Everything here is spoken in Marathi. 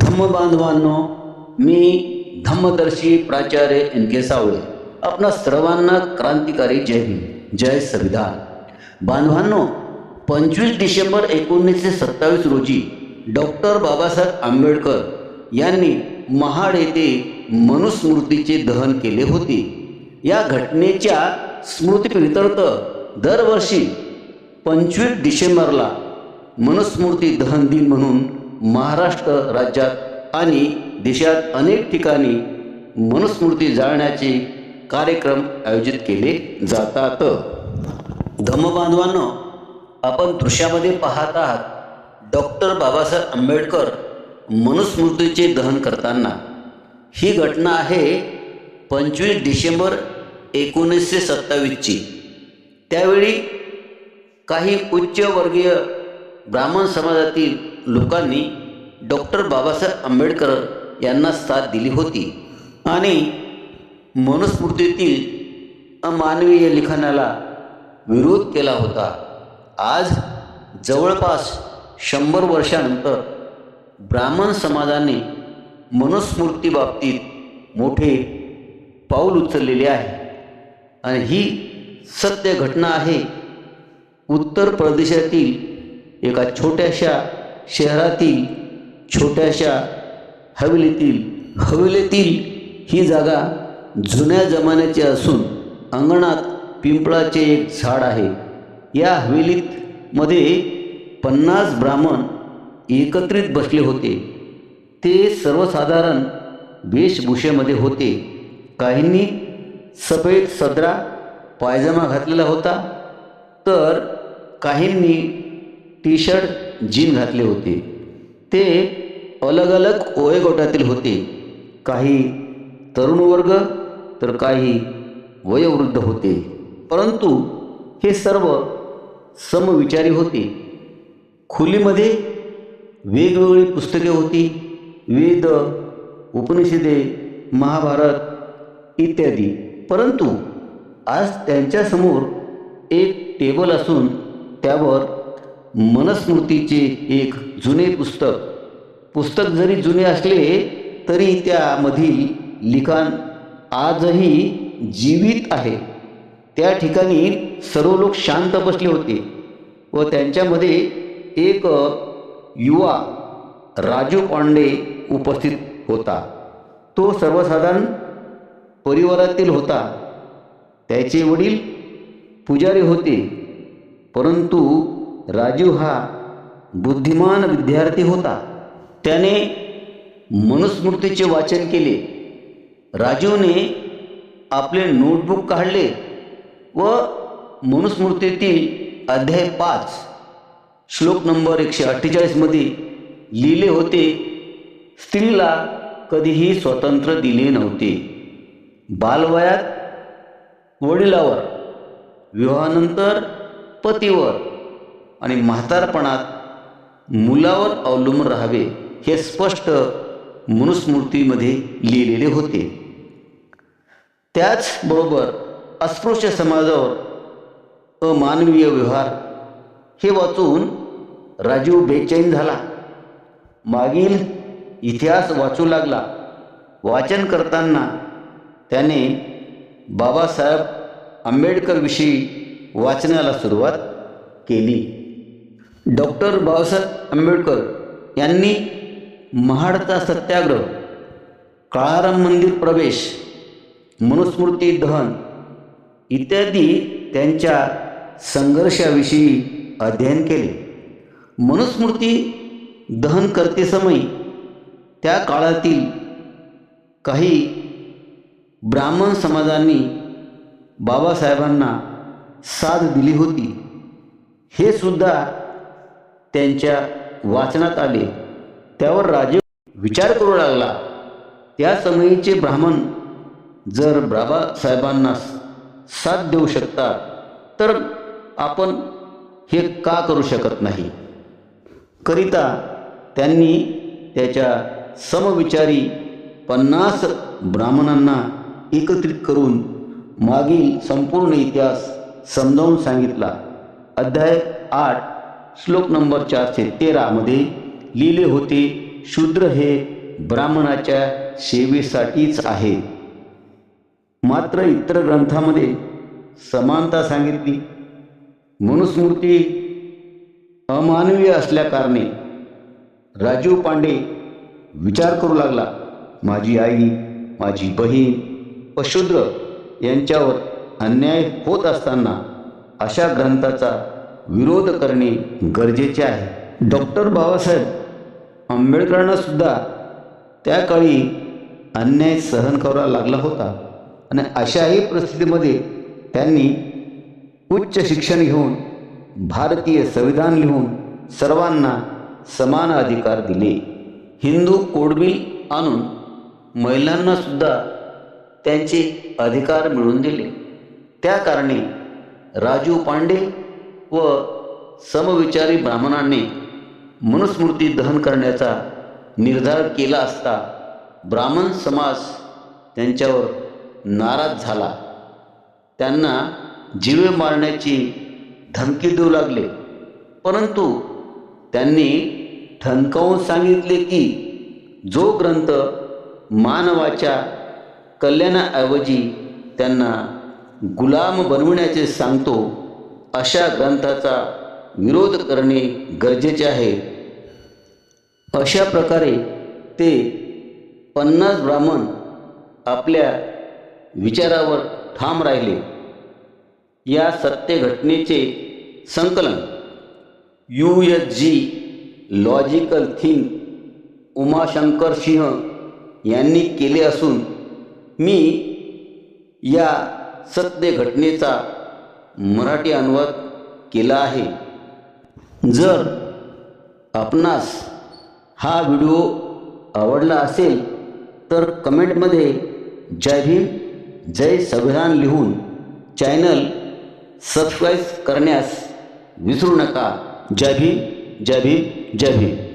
धम्म बांधवांनो मी धम्मदर्शी प्राचार्य एन के सावळे आपणा सर्वांना क्रांतिकारी जय भीम जय संविधान. बांधवांनो पंचवीस डिसेंबर एकोणीसशे सत्तावीस रोजी डॉक्टर बाबासाहेब आंबेडकर यांनी महाड येथे मनुस्मृतीचे दहन केले होते. या घटनेच्या स्मृतीप्रित्यर्थ दरवर्षी पंचवीस डिसेंबरला मनुस्मृती दहन दिन म्हणून महाराष्ट्र राज्यात आणि देशात अनेक ठिकाणी मनुस्मृती जाळण्याचे कार्यक्रम आयोजित केले जातात. धम्मबांधवांनो आपण दृश्यामध्ये पाहत आहात डॉक्टर बाबासाहेब आंबेडकर मनुस्मृतीचे दहन करताना. ही घटना आहे पंचवीस डिसेंबर एकोणीसशे सत्तावीसची. त्यावेळी काही उच्चवर्गीय ब्राह्मण समाजातील लोकांनी डॉक्टर बाबासाहेब आंबेडकर यांना साथ दिली होती. आणि मनुस्मृतीतील अमानवीय लिखाणाला विरोध केला होता. आज जवळपास शंभर वर्षानंतर ब्राह्मण समाजाने मनुस्मृतीबाबतीत मोठे पाऊल उचललेले आहे. आणि ही सत्य घटना आहे. उत्तर प्रदेशातील एका छोट्याशा शहरातील छोट्याशा हवेलीतील. हवेलीतील ही जागा जुन्या जमान्याची असून अंगणात पिंपळाचे एक झाड आहे. या हवेलीत मध्ये पन्नास ब्राह्मण एकत्रित बसले होते. ते सर्वसाधारण वेशभूषेमध्ये होते. काहींनी सफेद सदरा पायजमा घातलेला होता तर काहींनी टी शर्ट जीन घातले होते. ते अलग अलग वयोगटातील होते. काही तरुण वर्ग तर काही वयोवृद्ध होते. परंतु हे सर्व समविचारी होते. खोलीमध्ये वेगवेगळी पुस्तके होती. वेद उपनिषदे महाभारत इत्यादी. परंतु आज त्यांच्यासमोर एक टेबल असून त्यावर मनस्मृतीचे एक जुने पुस्तक. पुस्तक जरी जुने असले तरी त्यामधील लिखाण आजही जीवित आहे. त्या ठिकाणी सर्व लोक शांत बसले होते व त्यांच्यामध्ये एक युवा राजू पांडे उपस्थित होता. तो सर्वसाधारण परिवारातील होता. त्याचे वडील पुजारी होते. परंतु राजीव हा बुद्धिमान विद्यार्थी होता. त्याने मनुस्मृतीचे वाचन केले. राजीवने आपले नोटबुक काढले व मनुस्मृतीतील अध्याय पाच श्लोक नंबर एकशे अठ्ठेचाळीसमध्ये लिहिले होते स्त्रीला कधीही स्वतंत्र दिले नव्हते. बालवयात वडिलावर विवाहानंतर पतीवर आणि म्हातारपणात मुलावर अवलंबून राहावे हे स्पष्ट मनुस्मृतीमध्ये लिहिलेले होते. त्याचबरोबर अस्पृश्य समाजावर अमानवीय व्यवहार हे वाचून राजीव बेचैन झाला. मागील इतिहास वाचू लागला. वाचन करताना त्याने बाबासाहेब आंबेडकरविषयी वाचनाला सुरुवात केली. डॉक्टर बाबासाहेब आंबेडकर यांनी महाडचा सत्याग्रह काळाराम मंदिर प्रवेश मनुस्मृती दहन इत्यादी त्यांच्या संघर्षाविषयी अध्ययन केले. मनुस्मृती दहन करतेसमयी त्या काळातील काही ब्राह्मण समाजांनी बाबासाहेबांना साथ दिली होती. हे सुद्धा त्यांच्या वाचनात आले. त्यावर राजे विचार करू लागला. त्या समयीचे ब्राह्मण जर बाबासाहेबांना साथ देऊ शकतात तर आपण हे का करू शकत नाही? करिता त्यांनी त्याच्या समविचारी पन्नास ब्राह्मणांना एकत्रित करून मागील संपूर्ण इतिहास समजावून सांगितला. अध्याय आठ. श्लोक नंबर चारशे तेरामध्ये लिहिले होते शूद्र हे ब्राह्मणाच्या सेवेसाठीच आहे. मात्र इतर ग्रंथामध्ये समानता सांगितली. मनुस्मृती अमानवीय असल्याकारणे राजीव पांडे विचार करू लागला माझी आई माझी बहीण व शूद्र यांच्यावर अन्याय होत असताना अशा ग्रंथाचा विरोध करणे गरजेचे आहे. डॉक्टर बाबासाहेब आंबेडकरांना सुद्धा त्या काळी अन्याय सहन करावा लागला होता. आणि अशाही परिस्थितीमध्ये त्यांनी उच्च शिक्षण घेऊन भारतीय संविधान लिहून सर्वांना समान अधिकार दिले. हिंदू कोडबिल आणून महिलांना सुद्धा त्यांचे अधिकार मिळवून दिले. त्या कारणे राजू पांडे व समविचारी ब्राह्मणांनी मनुस्मृती दहन करण्याचा निर्धार केला असता ब्राह्मण समाज त्यांच्यावर नाराज झाला. त्यांना जीवे मारण्याची धमकी देऊ लागले. परंतु त्यांनी ठणकावून सांगितले की जो ग्रंथ मानवाच्या कल्याणाऐवजी त्यांना गुलाम बनविण्याचे सांगतो अशा ग्रंथाचा विरोध करणे गरजेचे आहे. अशा प्रकारे ते पन्नास ब्राह्मण आपल्या विचारावर ठाम राहिले. या सत्य घटनेचे संकलन U S G logical thing Umashankar Singh यांनी केले असून मी या सत्य घटनेचा मराठी अनुवाद केला आहे. जर आपणास हा व्हिडिओ आवडला असेल तर कमेंटमध्ये जय भीम जय संविधान लिहून चॅनल सबस्क्राईब करण्यास विसरू नका. जय भीम जय भीम जय भीम.